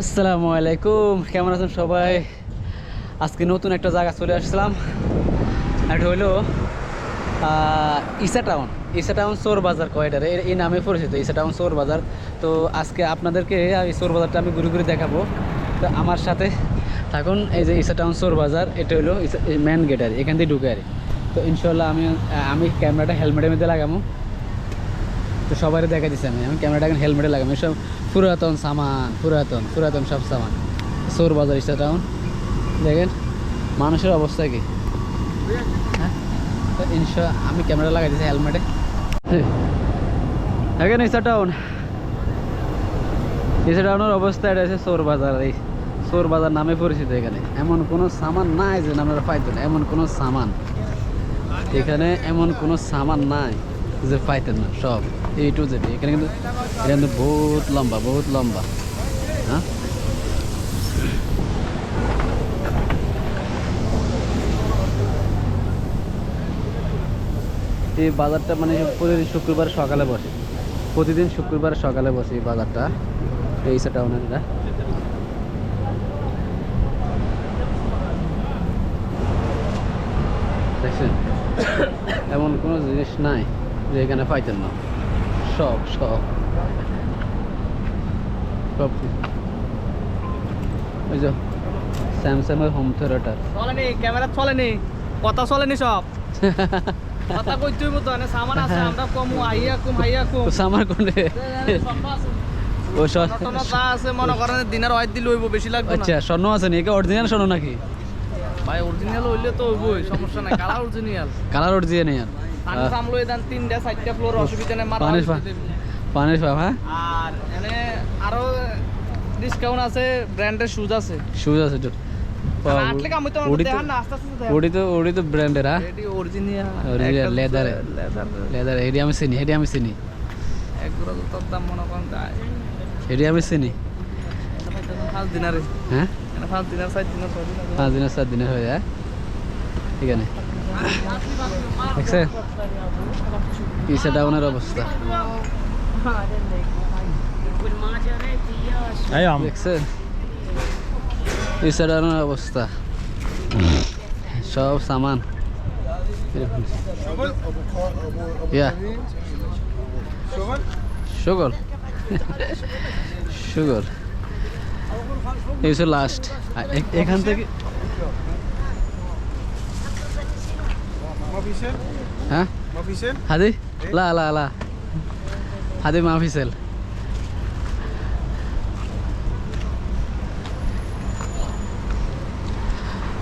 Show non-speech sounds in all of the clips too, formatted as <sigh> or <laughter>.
আসসালামু আলাইকুম কেমন আছেন সবাই? আজকে নতুন একটা জায়গা চলে আসলাম। এটা আহ, ইসা টাউন। ইসা টাউন চোর বাজার কয়টার এই নামে পরিচিত ইসা টাউন চোর বাজার। তো আজকে আপনাদেরকে এই চোর বাজারটা আমি ঘুরে ঘুরে দেখাবো। তো আমার সাথে থাকুন এই যে ইসা টাউন চোর বাজার এটা হলো মেন গেট আর এখান থেকে ঢুকে আর তো ইনশাল্লাহ আমি আমি ক্যামেরাটা হেলমেটের মধ্যে লাগাবো। তো সবাই দেখা দিচ্ছি আমি। আমি ক্যামেরাটা এখন হেলমেটে লাগাম এসব পুরাতন সামান, পুরাতন পুরাতন সব সামান। সোর বাজার ইস্টা টাউন। দেখেন, মানুষের অবস্থা কি? হ্যাঁ? তো ইনশা আমি ক্যামেরা লাগাই দিচ্ছি হেলমেটে। দেখেন ইস্টা টাউন। ইস্টা টাউনের অবস্থা এটা হচ্ছে সোর বাজার। এই সোর বাজার নামে পরিচিত এখানে। এমন কোনো সামান নাই যে আপনারা পাইতেন এমন কোনো সামান। এখানে এমন কোনো সামান নাই। যে পাইতেন না, সব এই টু জেড এখানে কিন্তু এটা কিন্তু বহুত লম্বা বহুত লম্বা। হ্যাঁ? এই বাজারটা মানে প্রতিদিন শুক্রবার সকালে বসে। প্রতিদিন শুক্রবার সকালে বসে এই বাজারটা। এই টাউনের এটা। দেখছেন? এমন কোনো জিনিস নাই। যে এখানে পাইতেন না। সব সব সব ওই যে স্যামসাংয়ের হোম থিয়েটার চলেনি ক্যামেরা চলেনি কথা চলেনি সব। <laughs> কথা কইতেই মতো সামান আছে <laughs> আমরা কমু আইয়া কুম আইয়া কুম। সামার কোনে? ও সব তা আছে মনে করেন দিনের ওয়াইট দিলে হইব বেশি লাগবে আচ্ছা স্বর্ণ আছে নাকি অরিজিনাল স্বর্ণ নাকি? ভাই অরিজিনাল হইলে তো হইবই সমস্যা নাই কালার অরিজিনাল কালার অরিজিনাল আমি সামলো দেন তিনটা চারটা ফ্লোর অসুবিধা নেই পানির হ্যাঁ? আর এনে আরও ডিসকাউন্ট আছে ব্র্যান্ডের শুজ আছে। শুজ আছে তো ওডি তো ওডি তো ব্র্যান্ডের হ্যাঁ? অরিজিনাল লেদার লেদার এডি আমি চিনি এডি আমি চিনি। এক গুড়া দাম মনে করেন এডি আমি চিনি। ফার্স্ট দিনারে। হ্যাঁ? ফার্স্ট দিনার সাইড দিনার ছয় দিনার সাত দিনের হয়ে যায় ঠিক আছে। দেখছেন ইসা ডাউনের অবস্থা? দেখছেন ইসা ডাউনের অবস্থা? সব সামান। সুগল। সুগল। এই লাস্ট এখান থেকে হ্যাঁ? হাদি? লা লা লা। হাদি মাফিসেল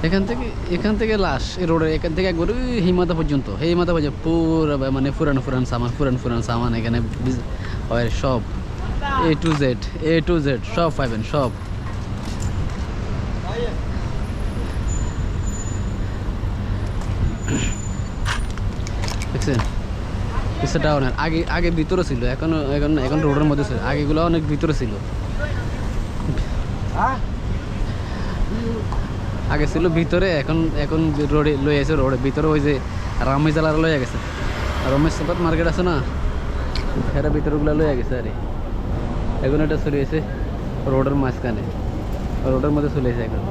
এখান থেকে এখান থেকে লাশ এই রোডের এখান থেকে একবার হিমাতা পর্যন্ত। হিমাতা পর্যন্ত পুরো মানে ফুরান ফুরান সামান ফুরান ফুরান সামান এখানে হয় সব। A to Z A to Z সব পাইবেন সব। দেখছেন পিসা টাউনের আগে আগে ভিতরে ছিল এখন এখন এখন রোডের মধ্যে ছিল। আগেগুলো অনেক ভিতরে ছিল। আগে ছিল ভিতরে এখন এখন রোডে লই আছে রোডে ভিতরে ওই যে রামেজালার লইয়া গেছে। রমেশ সাপাত মার্কেট আছে না? এরা ভিতরগুলো লইয়া গেছে আরে। এখন এটা চলে এসে রোডের মাঝখানে। রোডের মধ্যে চলে এসে এখন।